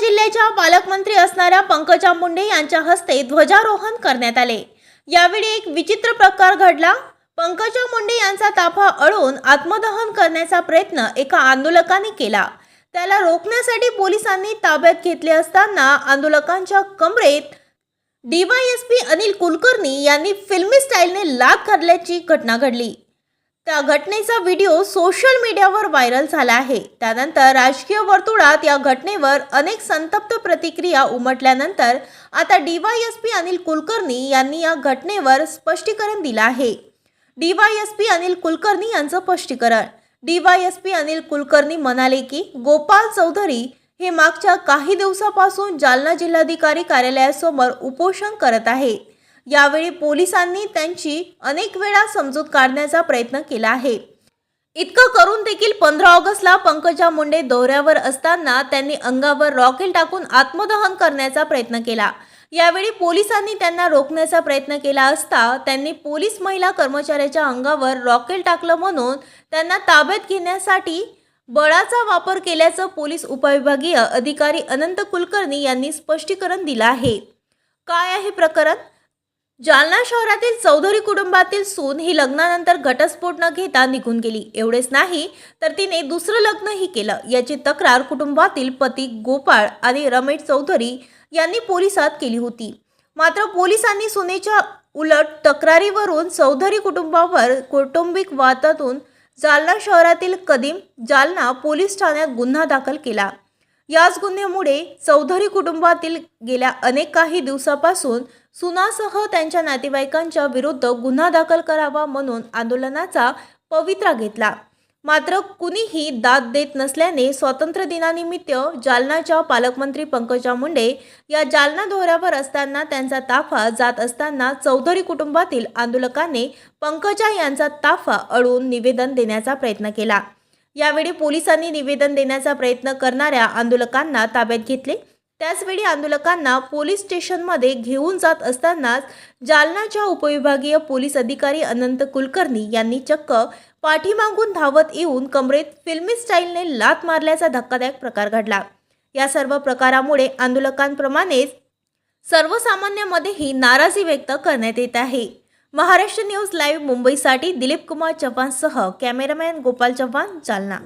जिल्ह्याच्या पालकमंत्री असणाऱ्या पंकजा मुंडे यांच्या हस्ते ध्वजारोहण करण्यात आले. यावेळी एक विचित्र प्रकार घडला. पंकजा मुंडे यांचा ताफा अळून आत्मदहन करण्याचा प्रयत्न एका आंदोलकाने केला. त्याला रोखण्यासाठी पोलिसांनी ताब्यात घेतले असताना आंदोलकांच्या कमरेत डीवायएसपी अनिल कुलकर्णी यांनी फिल्मी स्टाईलने लात घातल्याची घटना घडली. त्या घटनेचा व्हिडिओ सोशल मीडियावर व्हायरल झाला आहे. त्यानंतर राजकीय वर्तुळात या घटनेवर अनेक संतप्त प्रतिक्रिया उमटल्यानंतर आता डीवायएसपी अनिल कुलकर्णी यांनी या घटनेवर स्पष्टीकरण दिलं आहे. डीवायएसपी अनिल कुलकर्णी यांचं स्पष्टीकरण. डीवायएसपी अनिल कुलकर्णी म्हणाले की गोपाल चौधरी हे मागच्या काही दिवसापासून जालना जिल्हाधिकारी कार्यालयासमोर उपोषण करत आहे यावेळी पोलिसांनी त्यांची अनेक वेळा समजूत काढण्याचा प्रयत्न केला आहे. इतकं करून देखील पंधरा ऑगस्टला पंकजा मुंडे दौऱ्यावर असताना त्यांनी अंगावर रॉकेल टाकून आत्मदहन करण्याचा प्रयत्न केला. यावेळी पोलिसांनी त्यांना रोखण्याचा प्रयत्न केला असता त्यांनी पोलीस महिला कर्मचाऱ्याच्या अंगावर रॉकेल टाकलं म्हणून त्यांना ताब्यात घेण्यासाठी बळाचा वापर केल्याचं पोलीस उपविभागीय अधिकारी अनंत कुलकर्णी यांनी स्पष्टीकरण दिलं आहे. काय आहे प्रकरण? जालना शहरातील चौधरी कुटुंबातील सून ही लग्नानंतर घटस्फोट न घेता निघून गेली. एवढेच नाही तर तिने दुसरं लग्नही केलं. याची तक्रार कुटुंबातील पती गोपाळ आणि रमेश चौधरी यांनी पोलिसात केली होती. मात्र पोलिसांनी सुनेच्या उलट तक्रारीवरून चौधरी कुटुंबावर कौटुंबिक वादातून जालना शहरातील कदीम जालना पोलीस ठाण्यात गुन्हा दाखल केला. याच गुन्ह्यामुळे चौधरी कुटुंबातील गेल्या अनेक काही दिवसापासून सुनासह त्यांच्या नातेवाईकांच्या विरुद्ध गुन्हा दाखल करावा म्हणून आंदोलनाचा पवित्रा घेतला. मात्र कुणीही दाद देत नसल्याने स्वातंत्र्य दिनानिमित्त जालनाच्या पालकमंत्री पंकजा मुंडे या जालना दौऱ्यावर असताना त्यांचा ताफा जात असताना चौधरी कुटुंबातील आंदोलकांनी पंकजा यांचा ताफा अडवून निवेदन देण्याचा प्रयत्न केला. यावेळी पोलिसांनी निवेदन देण्याचा प्रयत्न करणाऱ्या आंदोलकांना ताब्यात घेतले. त्याचवेळी आंदोलकांना पोलीस स्टेशनमध्ये घेऊन जात असतानाच जालनाच्या उपविभागीय पोलीस अधिकारी अनंत कुलकर्णी यांनी चक्क पाठीमागून धावत येऊन कमरेत फिल्मी स्टाईलने लात मारल्याचा धक्कादायक प्रकार घडला. या सर्व प्रकारामुळे आंदोलकांप्रमाणेच सर्वसामान्यांमध्येही नाराजी व्यक्त करण्यात येत आहे. महाराष्ट्र न्यूज लाईव्ह मुंबईसाठी दिलीप कुमार चव्हाणसह कॅमेरामॅन गोपाल चव्हाण जालना